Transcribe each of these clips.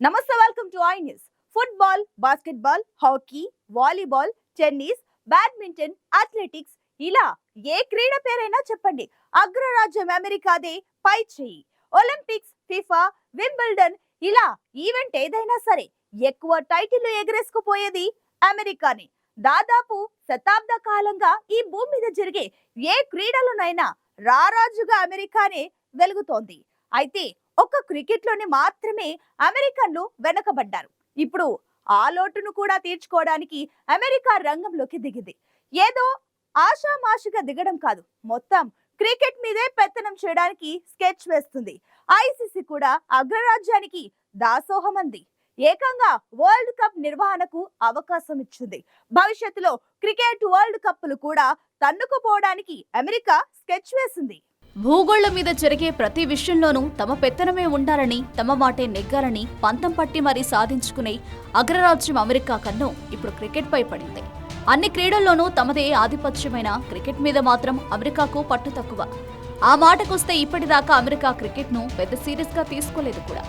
నమస్తే welcome to I news football basketball hockey volleyball tennis badminton athletics ఇలా ఏ క్రీడ పేరైనా చెప్పండి. అగ్రరాజ్యం అమెరికాదే పై చెయ్యి ఒలింపిక్స్ ఫిఫా వింబుల్డన్ ఇలా ఈవెంట్ ఏదైనా సరే ఎక్కువ టైటిల్ ఎగరేసుకుపోయేది అమెరికానే. దాదాపు శతాబ్ద కాలంగా ఈ భూమి మీద జరిగే ఏ క్రీడలోనైనా రారాజుగా అమెరికానే వెలుగుతోంది. అయితే ఒక్క క్రికెట్లోని మాత్రమే అమెరికన్లు వెనకబడ్డారు. ఇప్పుడు ఆ లోటును కూడా తీర్చుకోవడానికి అమెరికా రంగంలోకి దిగింది. ఏదో ఆషామాషిగా దిగడం కాదు. మొత్తం క్రికెట్ మీదే పెత్తనం చేయడానికి స్కెచ్ వేస్తుంది. ఐసీసీ కూడా అగ్రరాజ్యానికి దాసోహమంది ఏకంగా వరల్డ్ కప్ నిర్వహణకు అవకాశం ఇచ్చింది. భవిష్యత్తులో క్రికెట్ వరల్డ్ కప్పులు కూడా తన్నుకుపోవడానికి అమెరికా స్కెచ్ వేసింది. భూగోళం మీద జరిగే ప్రతి విషయంలోనూ తమ పెత్తనమే ఉండాలని తమ మాటే నెగ్గాలని పంతం పట్టి మరీ సాధించుకునే అగ్రరాజ్యం అమెరికా కన్ను ఇప్పుడు క్రికెట్పై పడింది. అన్ని క్రీడల్లోనూ తమదే ఆధిపత్యమైన క్రికెట్ మీద మాత్రం అమెరికాకు పట్టు తక్కువ. ఆ మాటకొస్తే ఇప్పటిదాకా అమెరికా క్రికెట్ను పెద్ద సీరియస్గా తీసుకోలేదు కూడా.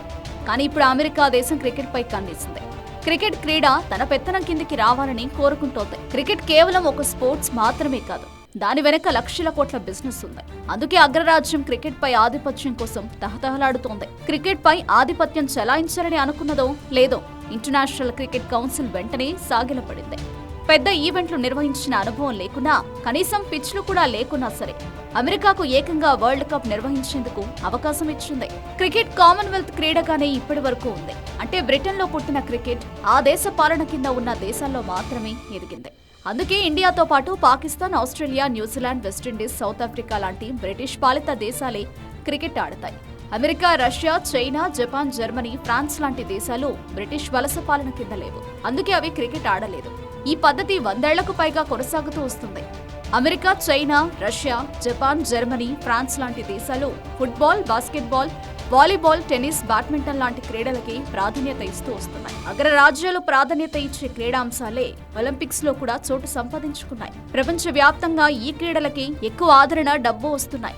కానీ ఇప్పుడు అమెరికా దేశం క్రికెట్ పై కన్నేసింది. క్రికెట్ క్రీడ తన పెత్తనం కిందికి రావాలని కోరుకుంటోంది. క్రికెట్ కేవలం ఒక స్పోర్ట్స్ మాత్రమే కాదు. దాని వెనక లక్షల కోట్ల బిజినెస్ ఉంది. అందుకే అగ్రరాజ్యం క్రికెట్ పై ఆధిపత్యం కోసం తహతహలాడుతోంది. క్రికెట్ పై ఆధిపత్యం చెలాయించాలని అనుకున్నదో లేదో ఇంటర్నేషనల్ క్రికెట్ కౌన్సిల్ వెంటనే సాగిలపడింది. పెద్ద ఈవెంట్లు నిర్వహించిన అనుభవం లేకున్నా కనీసం పిచ్లు కూడా లేకున్నా సరే అమెరికాకు ఏకంగా వరల్డ్ కప్ నిర్వహించేందుకు అవకాశం ఇచ్చింది. క్రికెట్ కామన్వెల్త్ క్రీడగానే ఇప్పటి వరకు ఉంది. అంటే బ్రిటన్లో పుట్టిన క్రికెట్ ఆ దేశ పాలన కింద ఉన్న దేశాల్లో మాత్రమే ఎదిగింది. అందుకే ఇండియాతో పాటు Pakistan Australia New Zealand West Indies South Africa లాంటి బ్రిటిష్ పాలిత దేశాలే cricket ఆడతాయి. America Russia China Japan Germany France లాంటి దేశాలు బ్రిటిష్ వలస పాలన కింద లేవు. అందుకే అవి క్రికెట్ ఆడలేదు. ఈ పద్ధతి వందేళ్ళకు పైగా కొనసాగుతూ వస్తుంది. America China Russia Japan Germany France లాంటి దేశాలు football basketball volleyball tennis badminton లాంటి క్రీడలకి ప్రాధాన్యత ఇస్తూ వస్తున్నాయి. అగ్రరాజ్యాలు ప్రాధాన్యత ఇచ్చే క్రీడాంశాలే ఒలింపిక్స్లో కూడా చోటు సంపాదించుకున్నాయి. ప్రపంచ వ్యాప్తంగా ఈ క్రీడలకి ఎక్కువ ఆదరణ డబ్బు వస్తున్నాయి.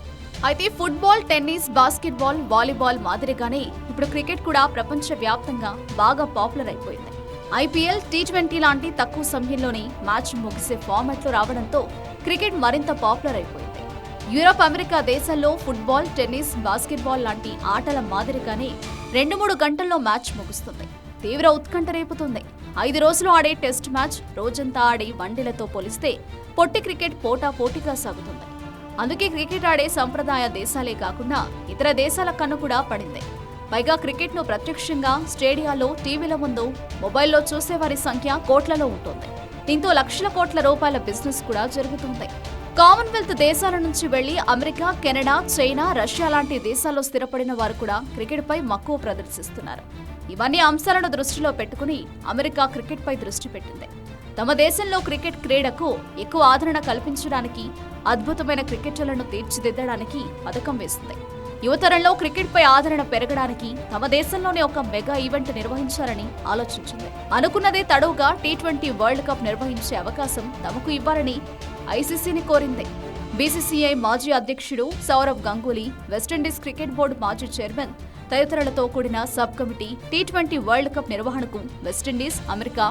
అయితే ఫుట్బాల్ టెన్నిస్ బాస్కెట్బాల్ వాలీబాల్ మాదిరిగానే ఇప్పుడు క్రికెట్ కూడా ప్రపంచ వ్యాప్తంగా బాగా పాపులర్ అయిపోయింది. ఐపీఎల్ టీ ట్వంటీ లాంటి తక్కువ సమయంలోనే మ్యాచ్ ముగిసే ఫార్మాట్లో రావడంతో క్రికెట్ మరింత పాపులర్ అయిపోయింది. యూరప్ అమెరికా దేశాల్లో ఫుట్బాల్ టెన్నిస్ బాస్కెట్బాల్ లాంటి ఆటల మాదిరిగానే రెండు మూడు గంటల్లో మ్యాచ్ ముగుస్తుంది. తీవ్ర ఉత్కంఠ రేపుతుంది. ఐదు రోజులు ఆడే టెస్ట్ మ్యాచ్ రోజంతా ఆడే వన్డేలతో పోలిస్తే పొట్టి క్రికెట్ పోటా పోటీగా సాగుతుంది. అందుకే క్రికెట్ ఆడే సంప్రదాయ దేశాలే కాకుండా ఇతర దేశాల కన్ను కూడా పడింది. పైగా క్రికెట్ను ప్రత్యక్షంగా స్టేడియాలో టీవీల ముందు మొబైల్లో చూసేవారి సంఖ్య కోట్లలో ఉంటుంది. దీంతో లక్షల కోట్ల రూపాయల బిజినెస్ కూడా జరుగుతుంది. కామన్వెల్త్ దేశాల నుంచి వెళ్ళి అమెరికా కెనడా చైనా రష్యా లాంటి దేశాల్లో స్థిరపడిన వారు కూడా క్రికెట్పై మక్కువ ప్రదర్శిస్తున్నారు. ఇవన్నీ అంశాలను దృష్టిలో పెట్టుకుని అమెరికా క్రికెట్పై దృష్టి పెట్టింది. తమ దేశంలో క్రికెట్ క్రీడకు ఎక్కువ ఆదరణ కల్పించడానికి అద్భుతమైన క్రికెటర్లను తీర్చిదిద్దడానికి పథకం వేసింది. యువతరంలో క్రికెట్పై ఆదరణ పెరగడానికి తమ దేశంలోనే ఒక మెగా ఈవెంట్ నిర్వహించాలని ఆలోచించింది. అనుకున్నదే తడవుగా టీ ట్వంటీ వరల్డ్ కప్ నిర్వహించే అవకాశం తమకు ఇవ్వాలని ఐసీసీని కోరింది. బీసీసీఐ మాజీ అధ్యక్షుడు Sourav Ganguly West Indies cricket board మాజీ చైర్మన్ తదితరులతో కూడిన sub committee T twenty world cup నిర్వహణకు వెస్టిండీస్ అమెరికా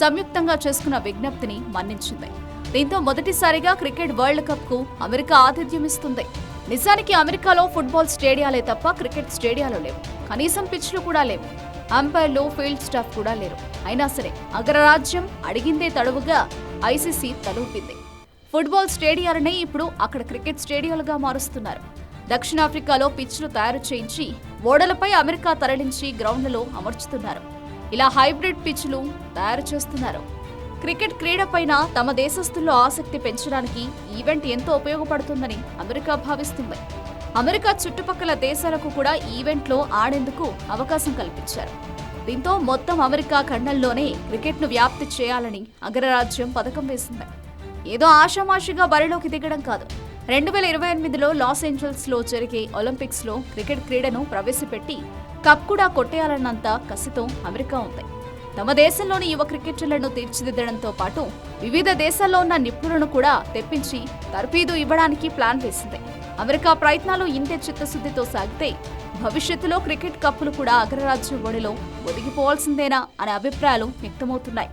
సంయుక్తంగా చేసుకున్న విజ్ఞప్తిని మన్నించింది. దీంతో మొదటిసారిగా క్రికెట్ వరల్డ్ కప్కు అమెరికా ఆతిథ్యం ఇస్తుంది. నిజానికి అమెరికాలో ఫుట్బాల్ స్టేడియాలే తప్ప క్రికెట్ స్టేడియాలు లేవు. కనీసం పిచ్లు కూడా లేవు. అంపైర్లు ఫీల్డ్ స్టాఫ్ కూడా లేరు. అయినా సరే అగ్రరాజ్యం అడిగిందే తడువుగా ఐసీసీ తలూపింది. ఫుట్బాల్ స్టేడియాలనే ఇప్పుడు అక్కడ క్రికెట్ స్టేడియాలుగా మారుస్తున్నారు. దక్షిణాఫ్రికాలో పిచ్లు తయారు చేయించి ఓడలపై అమెరికా తరలించి గ్రౌండ్లలో అమర్చుతున్నారు. ఇలా హైబ్రిడ్ పిచ్లు తయారు చేస్తున్నారు. క్రికెట్ క్రీడపైన తమ దేశస్తుల్లో ఆసక్తి పెంచడానికి ఈవెంట్ ఎంతో ఉపయోగపడుతుందని అమెరికా భావిస్తుంది. అమెరికా చుట్టుపక్కల దేశాలకు కూడా ఈవెంట్లో ఆడేందుకు అవకాశం కల్పించారు. దీంతో మొత్తం అమెరికా ఖండంలోనే క్రికెట్ను వ్యాప్తి చేయాలని అగ్రరాజ్యం పథకం వేసింది. ఏదో ఆషామాషిగా బరిలోకి దిగడం కాదు. రెండు వేల ఇరవై ఎనిమిదిలో లాస్ ఏంజల్స్లో జరిగే ఒలింపిక్స్లో క్రికెట్ క్రీడను ప్రవేశపెట్టి కప్ కూడా కొట్టేయాలన్నంత కసితో అమెరికా ఉంది. తమ దేశంలోని యువ క్రికెటర్లను తీర్చిదిద్దడంతో పాటు వివిధ దేశాల్లో ఉన్న నిపుణులను కూడా తెప్పించి తర్ఫీదు ఇవ్వడానికి ప్లాన్ వేసింది. అమెరికా ప్రయత్నాలు ఇంతే చిత్తశుద్ధితో సాగితే భవిష్యత్తులో క్రికెట్ కప్పులు కూడా అగ్రరాజ్య ఒడిలో ఒదిగిపోవాల్సిందేనా అనే అభిప్రాయాలు వ్యక్తమవుతున్నాయి.